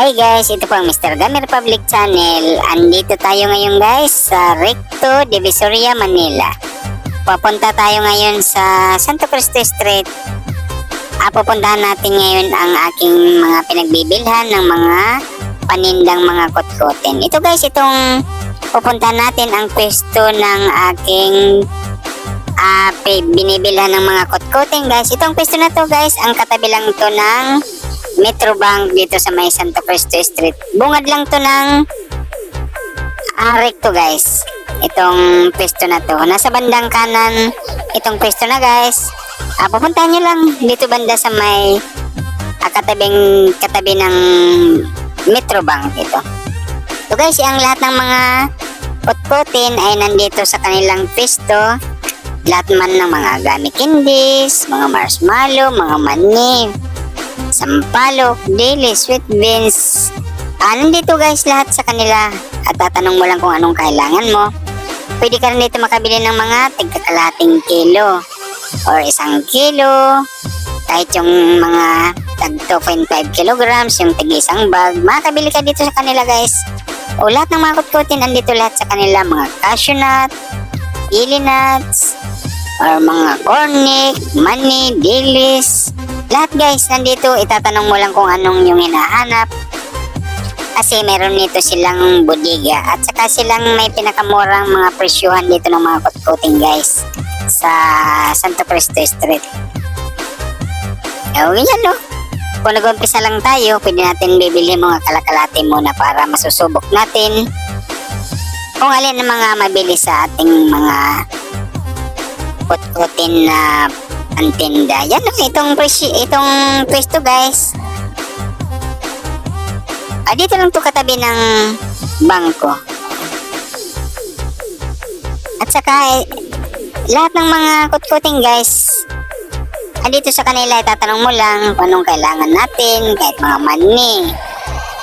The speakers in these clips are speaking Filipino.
Hi guys, ito po ang Mr. Gamer Public Channel. Andito tayo ngayon guys sa Recto, Divisoria, Manila. Papunta tayo ngayon sa Santo Cristo Street. Ah, pupuntahan natin ngayon ang aking mga pinagbibilhan ng mga panindang mga kutkutin. Ito guys, itong pupuntahan natin ang pwesto ng aking ah, pe- binibilhan ng mga kutkutin guys. Itong pwesto na to guys, ang katabi lang to ng Metro Bank dito sa may Santo Cristo Street. Bungad lang to ng ah, recto guys. Itong pwesto na to. Nasa bandang kanan itong pwesto na guys. Ah, pupuntahan nyo lang dito banda sa may ah, katabing katabi ng Metro Bank ito. So guys, ang lahat ng mga putputin ay nandito sa kanilang pwesto. Lahat man ng mga gummy candies, mga marshmallow, mga mani, sampalok, daily, sweet beans. Ah, nandito guys lahat sa kanila at tatanong mo lang kung anong kailangan mo. Pwede ka rin dito makabili ng mga tigkakalating kilo or isang kilo. Kahit yung mga tag 2.5 kilograms, yung tig isang bag, makakabili ka dito sa kanila guys. O lahat ng mga kutkutin, andito lahat sa kanila. Mga cashew nut, ili nuts, or mga cornic, mani, dilis. Lahat guys, nandito, itatanong mo lang kung anong yung hinahanap. Kasi meron nito silang bodega at saka silang may pinakamurang mga presyuhan dito ng mga kutkuting guys sa Santo Cristo Street. O yan no. Kung nag-umpisa lang tayo, pwede natin bibili mga kalakalati muna para masusubok natin kung alin ang mga mabili sa ating mga kutkutin na antinda. Yan no, itong, itong pwesto guys. Ah, dito lang to katabi ng bangko. At saka, eh, lahat ng mga kutkuting guys, andito sa kanila, itatanong mo lang kung anong kailangan natin, kahit mga mani.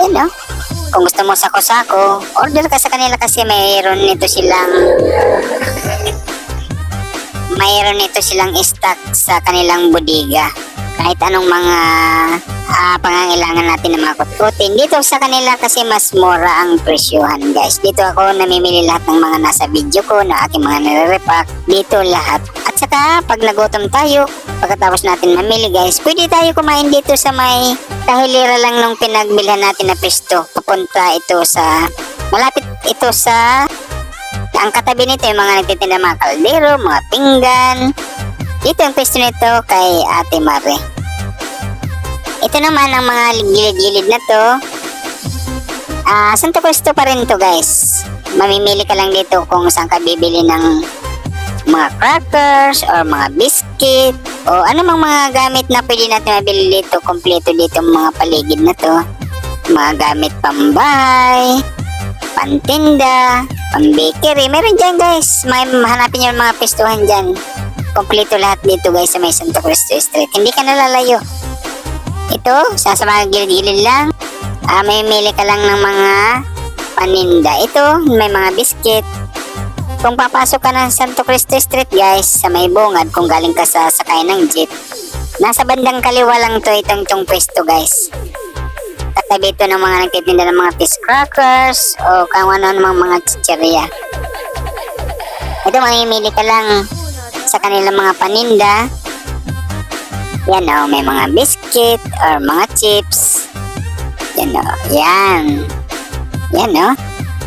Yan no? Kung gusto mo sako-sako, order ka sa kanila kasi mayroon nito silang mayroon nito silang stock sa kanilang bodega. Kahit anong mga ah, pangangailangan natin ng mga kutkutin. Dito sa kanila kasi mas mura ang presyuhan guys. Dito ako namimili lahat ng mga nasa video ko na aking mga nire-repack. Dito lahat. At saka pag nagutom tayo, pagkatapos natin mamili guys, pwede tayo kumain dito sa may kahilira lang nung pinagbilhan natin na pesto. Pupunta ito sa, malapit ito sa ang katabi nito yung mga nagtitinda mga kaldero, mga pinggan. Dito yung pwesto nito kay Ate Mare. Ito naman ang mga gilid-gilid na to. Ah, Santo Cristo pa rin to guys. Mamimili ka lang dito kung saan ka bibili ng mga crackers or mga biscuit o ano mang mga gamit na pwede natin mabili dito. Kompleto dito ang mga paligid na to. Mga gamit pambahay, pantinda, pang-bakery. Meron dyan guys. May hanapin nyo mga pistuhan dyan. Kompleto lahat dito guys sa may Santo Cristo Street. Hindi ka nalalayo. Ito, sa mga gilid-gilid lang. Ah, may mili ka lang ng mga paninda. Ito, may mga biscuit. Kung papasok ka ng Santo Cristo Street guys, sa may bungad, kung galing ka sa sakay ng jeep, nasa bandang kaliwa lang to itong itong pwesto guys katabi ito ng mga nagtitinda ng mga fish crackers o kung ano namang mga chicheria. Ito mamimili ka lang sa kanilang mga paninda. Yan o, may mga biscuit or mga chips. Yan o, yan. Yan o.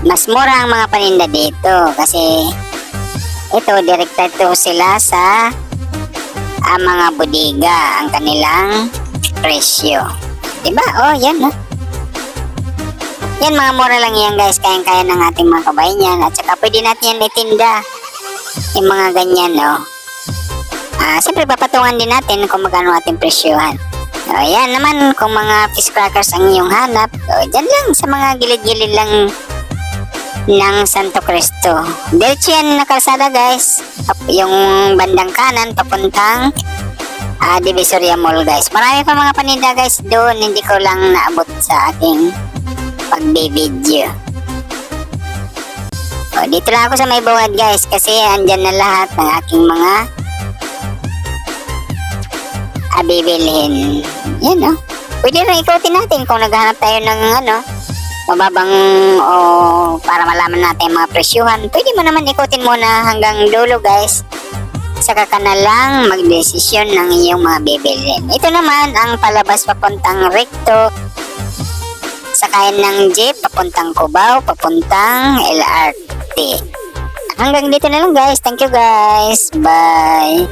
Mas mura ang mga paninda dito kasi ito, direkta to sila sa ah, mga bodega, ang kanilang presyo. Diba? Oh, yan, no? Yan, mga mura lang yan, guys. Kayang-kaya ng ating mga kabayan yan. At saka pwede natin yan itinda. Yung mga ganyan, no? Ah, siyempre, papatungan din natin kung magkano ating presyuhan. O, yan naman, kung mga fish crackers ang iyong hanap, o, dyan lang, sa mga gilid-gilid lang ng Santo Cristo. Diretso yan na kalsada, guys. Yung bandang kanan, papuntang ah Divisoria Mall guys. Marami pa mga paninda guys doon. Hindi ko lang naabot sa aking pagbe-video. O, dito lang ako sa may bungad guys kasi andyan na lahat ng aking mga abibilhin. Yan o. pwede rin ikutin natin kung naghanap tayo ng ano, mababang o para malaman natin mga presyuhan. Pwede mo naman ikutin muna hanggang dulo guys. Saka ka na lang magdesisyon ng iyong mga bibilin. Ito naman ang palabas papuntang recto. Sakayan ng jeep papuntang Cubao, papuntang LRT. Hanggang dito na lang guys. Thank you guys. Bye.